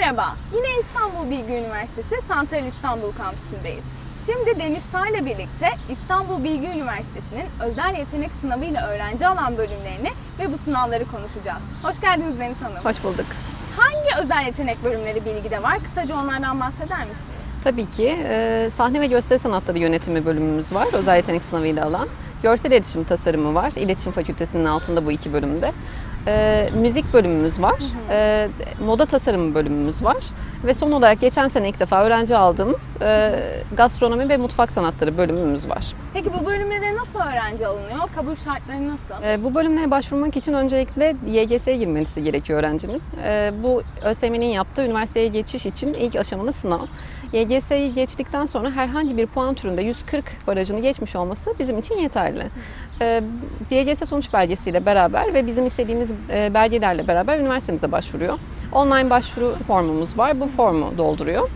Merhaba, yine İstanbul Bilgi Üniversitesi Santral İstanbul Kampüsü'ndeyiz. Şimdi Deniz Sağ ile birlikte İstanbul Bilgi Üniversitesi'nin özel yetenek sınavıyla öğrenci alan bölümlerini ve bu sınavları konuşacağız. Hoş geldiniz Deniz Hanım. Hoş bulduk. Hangi özel yetenek bölümleri bilgide var? Kısaca onlardan bahseder misiniz? Tabii ki e, sahne ve gösteri sanatları yönetimi bölümümüz var. Özel yetenek sınavıyla alan. Görsel iletişim tasarımı var. İletişim fakültesinin altında bu iki bölümde. E, müzik bölümümüz var. E, moda tasarımı bölümümüz var. Ve son olarak geçen sene ilk defa öğrenci aldığımız e, gastronomi ve mutfak sanatları bölümümüz var. Peki bu bölümlere nasıl öğrenci alınıyor? Kabul şartları nasıl? E, bu bölümlere başvurmak için öncelikle YGS'ye girmesi gerekiyor öğrencinin. E, bu ÖSYM'nin yaptığı üniversiteye geçiş için ilk aşamalı sınav. YGS'yi geçtikten sonra herhangi bir puan türünde 140 barajını geçmiş olması bizim için yeterli. E, YGS sonuç belgesiyle beraber ve bizim istediğimiz e, belgelerle beraber üniversitemize başvuruyor. Online başvuru formumuz var. Bu formu dolduruyor.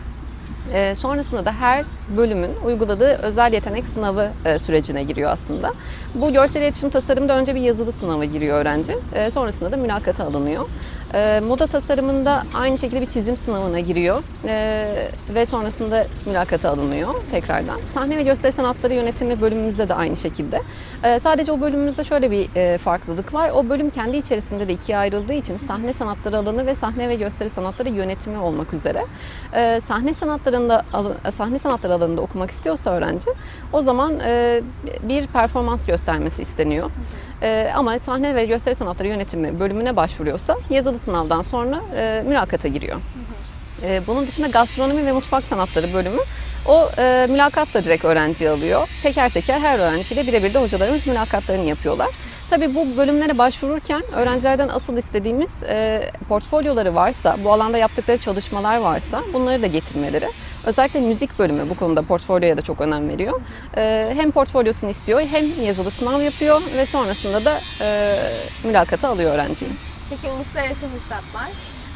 E, sonrasında da her bölümün uyguladığı özel yetenek sınavı e, sürecine giriyor aslında. Bu görsel iletişim tasarımda önce bir yazılı sınava giriyor öğrenci. E, sonrasında da mülakata alınıyor. E, moda tasarımında aynı şekilde bir çizim sınavına giriyor e, ve sonrasında mülakata alınıyor tekrardan. Sahne ve gösteri sanatları yönetimi bölümümüzde de aynı şekilde. E, sadece o bölümümüzde şöyle bir e, farklılık var. O bölüm kendi içerisinde de ikiye ayrıldığı için sahne sanatları alanı ve sahne ve gösteri sanatları yönetimi olmak üzere. E, sahne sanatlarında sahne sanatları alanında okumak istiyorsa öğrenci o zaman e, bir performans göstermesi isteniyor. E, ama sahne ve gösteri sanatları yönetimi bölümüne başvuruyorsa yazılı sınavdan sonra e, mülakata giriyor. E, bunun dışında gastronomi ve mutfak sanatları bölümü o e, mülakatla direkt öğrenciyi alıyor. Teker teker her öğrenciyle birebir de hocalarımız mülakatlarını yapıyorlar. Tabii bu bölümlere başvururken öğrencilerden asıl istediğimiz e, portfolyoları varsa, bu alanda yaptıkları çalışmalar varsa bunları da getirmeleri. Özellikle müzik bölümü bu konuda portfolyoya da çok önem veriyor. E, hem portfolyosunu istiyor hem yazılı sınav yapıyor ve sonrasında da e, mülakata alıyor öğrenciyi. Peki uluslararası fırsatlar?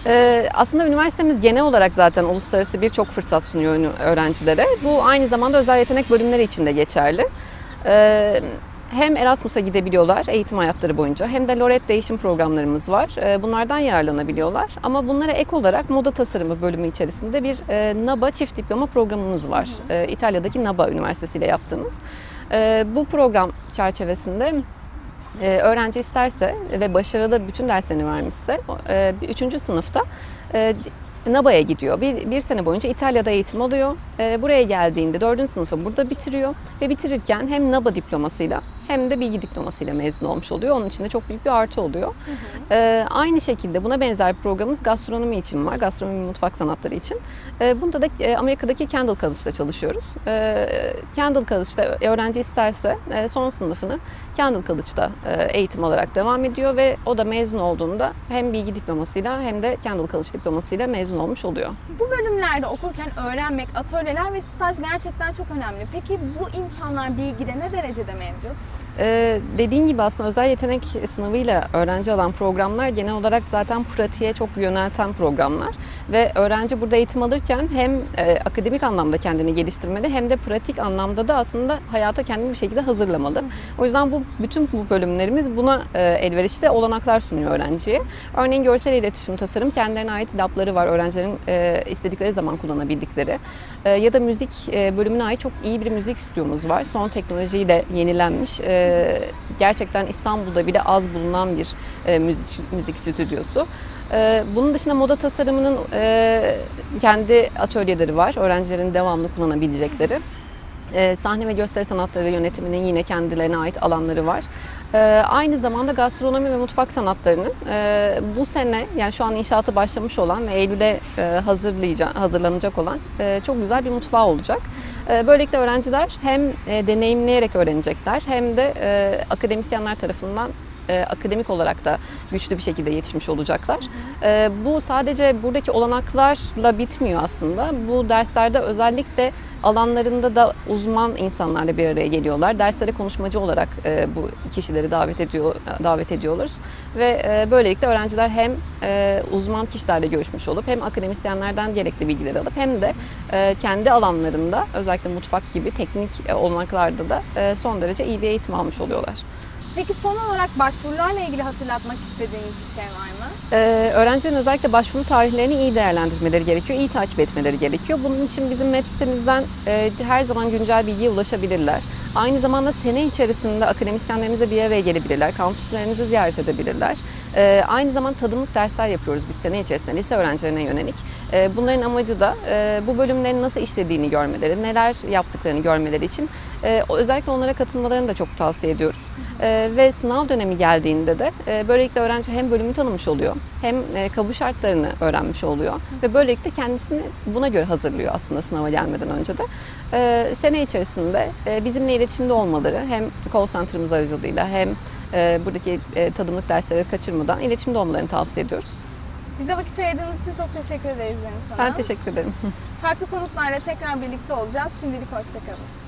Ee, aslında üniversitemiz genel olarak zaten uluslararası birçok fırsat sunuyor öğrencilere. Bu aynı zamanda özel yetenek bölümleri için de geçerli. Ee, hem Erasmus'a gidebiliyorlar eğitim hayatları boyunca hem de Loret değişim programlarımız var. Ee, bunlardan yararlanabiliyorlar. Ama bunlara ek olarak moda tasarımı bölümü içerisinde bir e, NABA çift diploma programımız var. Ee, İtalya'daki NABA Üniversitesi ile yaptığımız. Ee, bu program çerçevesinde ee, öğrenci isterse ve başarılı bütün derslerini vermişse e, üçüncü sınıfta e, NABA'ya gidiyor. Bir, bir sene boyunca İtalya'da eğitim alıyor. E, buraya geldiğinde dördüncü sınıfı burada bitiriyor. Ve bitirirken hem NABA diplomasıyla hem de bilgi diplomasıyla mezun olmuş oluyor. Onun için de çok büyük bir artı oluyor. E, aynı şekilde buna benzer bir programımız gastronomi için var. Gastronomi mutfak sanatları için. E, bunda da e, Amerika'daki Kendall College'da çalışıyoruz. E, Kendall College'da öğrenci isterse e, son sınıfını Kendall College'da e, eğitim alarak devam ediyor ve o da mezun olduğunda hem bilgi diplomasıyla hem de Kendall College diplomasıyla mezun olmuş oluyor. Bu bölümlerde okurken öğrenmek, atölyeler ve staj gerçekten çok önemli. Peki bu imkanlar bilgide ne derecede mevcut? Ee, dediğin gibi aslında özel yetenek sınavıyla öğrenci alan programlar genel olarak zaten pratiğe çok yönelten programlar ve öğrenci burada eğitim alırken hem e, akademik anlamda kendini geliştirmeli hem de pratik anlamda da aslında hayata kendini bir şekilde hazırlamalı. O yüzden bu bütün bu bölümlerimiz buna e, elverişli olanaklar sunuyor öğrenciye. Örneğin görsel iletişim tasarım kendilerine ait labları var öğrencilerin e, istedikleri zaman kullanabildikleri. E, ya da müzik e, bölümüne ait çok iyi bir müzik stüdyomuz var. Son teknolojiyle yenilenmiş. e, gerçekten İstanbul'da bile az bulunan bir e, müzik, müzik stüdyosu. E, bunun dışında moda tasarımının e, kendi atölyeleri var. Öğrencilerin devamlı kullanabilecekleri. E, sahne ve gösteri sanatları yönetiminin yine kendilerine ait alanları var. E, aynı zamanda gastronomi ve mutfak sanatlarının e, bu sene yani şu an inşaatı başlamış olan ve Eylül'e e, hazırlayacak, hazırlanacak olan e, çok güzel bir mutfağı olacak. E, böylelikle öğrenciler hem e, deneyimleyerek öğrenecekler hem de e, akademisyenler tarafından e, akademik olarak da güçlü bir şekilde yetişmiş olacaklar. E, bu sadece buradaki olanaklarla bitmiyor aslında. Bu derslerde özellikle alanlarında da uzman insanlarla bir araya geliyorlar. Derslere konuşmacı olarak e, bu kişileri davet ediyor davet ediyoruz ve e, böylelikle öğrenciler hem e, uzman kişilerle görüşmüş olup hem akademisyenlerden gerekli bilgileri alıp hem de e, kendi alanlarında özellikle mutfak gibi teknik e, olanaklarda da e, son derece iyi bir eğitim almış oluyorlar. Peki son olarak başvurularla ilgili hatırlatmak istediğiniz bir şey var mı? Ee, öğrencilerin özellikle başvuru tarihlerini iyi değerlendirmeleri gerekiyor, iyi takip etmeleri gerekiyor. Bunun için bizim web sitemizden e, her zaman güncel bilgiye ulaşabilirler. Aynı zamanda sene içerisinde akademisyenlerimize bir araya gelebilirler, kampüslerimizi ziyaret edebilirler. Ee, aynı zamanda tadımlık dersler yapıyoruz biz sene içerisinde lise öğrencilerine yönelik. Ee, bunların amacı da e, bu bölümlerin nasıl işlediğini görmeleri, neler yaptıklarını görmeleri için e, özellikle onlara katılmalarını da çok tavsiye ediyoruz. Ee, ve sınav dönemi geldiğinde de e, böylelikle öğrenci hem bölümü tanımış oluyor hem e, kabul şartlarını öğrenmiş oluyor ve böylelikle kendisini buna göre hazırlıyor aslında sınava gelmeden önce de. Ee, sene içerisinde e, bizimle iletişimde olmaları hem call center'ımız aracılığıyla hem e, buradaki e, tadımlık dersleri kaçırmadan iletişimde olmalarını tavsiye ediyoruz. Bize vakit ayırdığınız için çok teşekkür ederiz Deniz Hanım. Ben teşekkür ederim. Farklı konuklarla tekrar birlikte olacağız. Şimdilik hoşçakalın.